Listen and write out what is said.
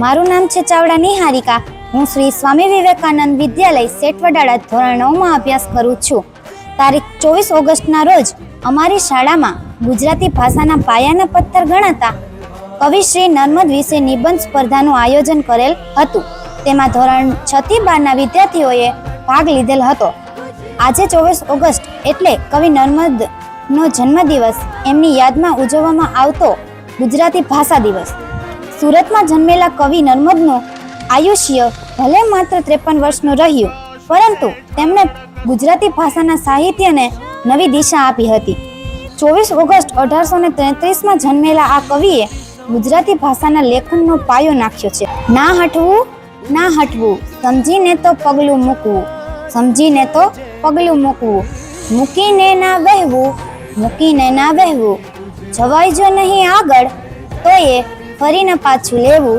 મારું નામ છે ચાવડા નિહારિકા. હું શ્રી સ્વામી વિવેકાનંદ વિદ્યાલય સેટવડાળા ધોરણ નવમાં અભ્યાસ કરું છું. તારીખ ચોવીસ ઓગસ્ટના રોજ અમારી શાળામાં ગુજરાતી ભાષાના પાયાના પથ્થર ગણાતા કવિ શ્રી નર્મદ વિશે નિબંધ સ્પર્ધાનું આયોજન કરેલ હતું. તેમાં ધોરણ છ થી બારના વિદ્યાર્થીઓએ ભાગ લીધેલ હતો. આજે ચોવીસ ઓગસ્ટ એટલે કવિ નર્મદનો જન્મદિવસ. એમની યાદમાં ઉજવવામાં આવતો ગુજરાતી ભાષા દિવસ. સુરતમાં જન્મેલા કવિ નર્મદનું આયુષ્ય ભલે માત્ર ત્રેપન વર્ષનું રહ્યું, પરંતુ તેમણે ગુજરાતી ભાષાના સાહિત્યને નવી દિશા આપી હતી. ચોવીસ ઓગસ્ટ અઢારસો ને તેત્રીસમાં જન્મેલા આ કવિએ ગુજરાતી ભાષાના લેખનનો પાયો નાખ્યો છે. ના હટવું ના હટવું, સમજીને તો પગલું મૂકવું, સમજીને તો પગલું મૂકવું, મૂકીને ના વહેવું, મૂકીને ના વહેવું, જવાય જો નહીં આગળ, તો એ ફરીને પાછું લેવું